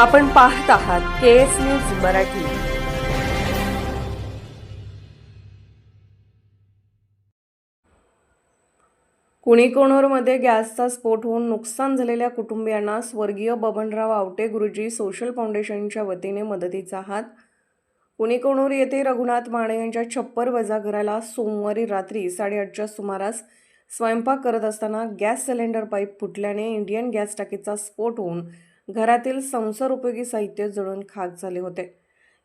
आपण पाहत आहात के एस न्यूज मराठी. कुणीकोणोरमध्ये गॅसचा स्फोट होऊन नुकसान झालेल्या कुटुंबियांना स्वर्गीय बबनराव आवटे गुरुजी सोशल फाउंडेशनच्या वतीने मदतीचा हात. कुणीकोणूर येथे रघुनाथ माने यांच्या छप्पर वजा घराला सोमवारी रात्री साडेआठच्या सुमारास स्वयंपाक करत असताना गॅस सिलेंडर पाईप फुटल्याने इंडियन गॅस टाकीचा स्फोट होऊन घरातील संसार उपयोगी साहित्य जळून खाक झाले होते.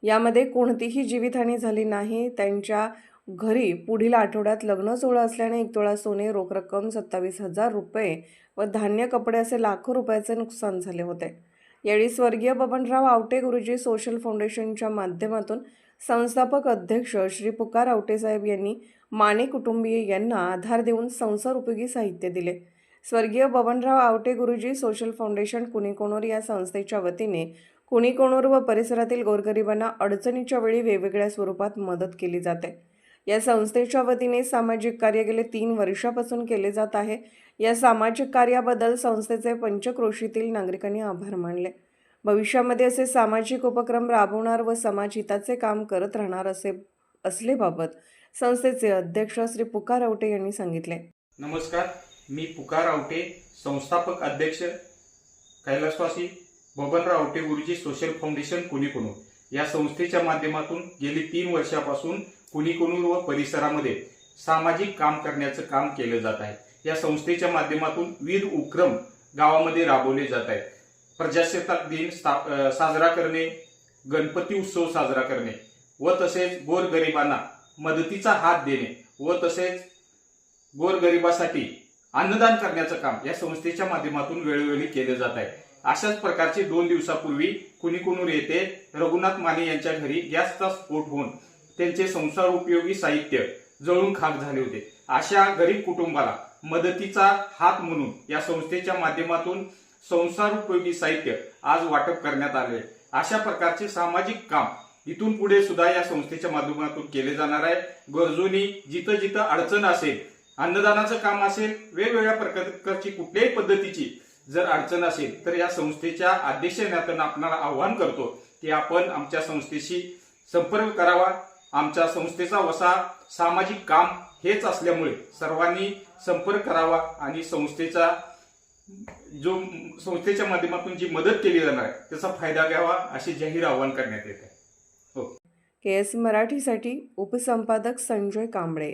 यामध्ये कोणतीही जीवितहानी झाली नाही. त्यांच्या घरी पुढील आठवड्यात लग्न सोहळा असल्याने एक तोळा सोने रोख रक्कम सत्तावीस हजार रुपये व धान्य कपडे असे लाखो रुपयाचे नुकसान झाले होते. यावेळी स्वर्गीय बबनराव आवटे गुरुजी सोशल फाउंडेशनच्या माध्यमातून संस्थापक अध्यक्ष श्री पुकार आवटे साहेब यांनी माने कुटुंबीय यांना आधार देऊन संसार उपयोगी साहित्य दिले. स्वर्गीय बबनराव आवटे गुरुजी सोशल फाउंडेशन कुणीकोणूर या संस्थेच्या वतीने कुणीकोणूर व परिसरातील गोरगरिबांना अडचणीच्या वेळी वेगवेगळ्या स्वरूपात मदत केली जाते. या संस्थेच्या वतीने सामाजिक कार्य गेले तीन वर्षापासून केले जात आहे. या सामाजिक कार्याबद्दल संस्थेचे पंचक्रोशीतील नागरिकांनी आभार मानले. भविष्यामध्ये असे सामाजिक उपक्रम राबवणार व समाजहिताचे काम करत राहणार असे असलेबाबत संस्थेचे अध्यक्ष श्री पुकार आवटे यांनी सांगितले. नमस्कार. मी पुकार आवटे संस्थापक अध्यक्ष कैलासवासी बबनराव आवटे गुरुजी सोशल फाउंडेशन कुणीकुणूर या संस्थेच्या माध्यमातून गेली तीन वर्षापासून कुणीकुणूर व परिसरामध्ये सामाजिक काम करण्याचं काम केलं जात आहे. या संस्थेच्या माध्यमातून विविध उपक्रम गावामध्ये राबवले जात आहेत. प्रजासत्ताक दिन साजरा करणे गणपती उत्सव साजरा करणे व तसेच गोरगरिबांना मदतीचा हात देणे व तसेच गोरगरिबासाठी अन्नदान करण्याचं काम या संस्थेच्या माध्यमातून वेळोवेळी केलं जात आहे. अशाच प्रकारचे दोन दिवसापूर्वी कुणीकुणूर येथे रघुनाथ माने यांच्या घरी गॅसचा स्फोट होऊन त्यांचे संसार उपयोगी साहित्य जळून खाक झाले होते. अशा गरीब कुटुंबाला मदतीचा हात म्हणून या संस्थेच्या माध्यमातून संसार उपयोगी साहित्य आज वाटप करण्यात आले अशा प्रकारचे सामाजिक काम इथून पुढे सुद्धा या संस्थेच्या माध्यमातून केले जाणार आहे. गरजूंनी जिथं जिथं अडचण असेल अन्नदानाचं काम असेल वेगवेगळ्या प्रकारची कुठल्याही पद्धतीची जर अडचण असेल तर या संस्थेच्या अध्यक्षनातून आपणाला आव्हान करतो की आपण आमच्या संस्थेशी संपर्क करावा. आमच्या संस्थेचा वसा सामाजिक काम हेच असल्यामुळे सर्वांनी संपर्क करावा आणि संस्थेचा जो संस्थेच्या माध्यमातून जी मदत केली जाणार आहे त्याचा फायदा घ्यावा असे जाहीर आवाहन करण्यात येत आहे. हो. के एस मराठीसाठी उपसंपादक Sanjay Kamble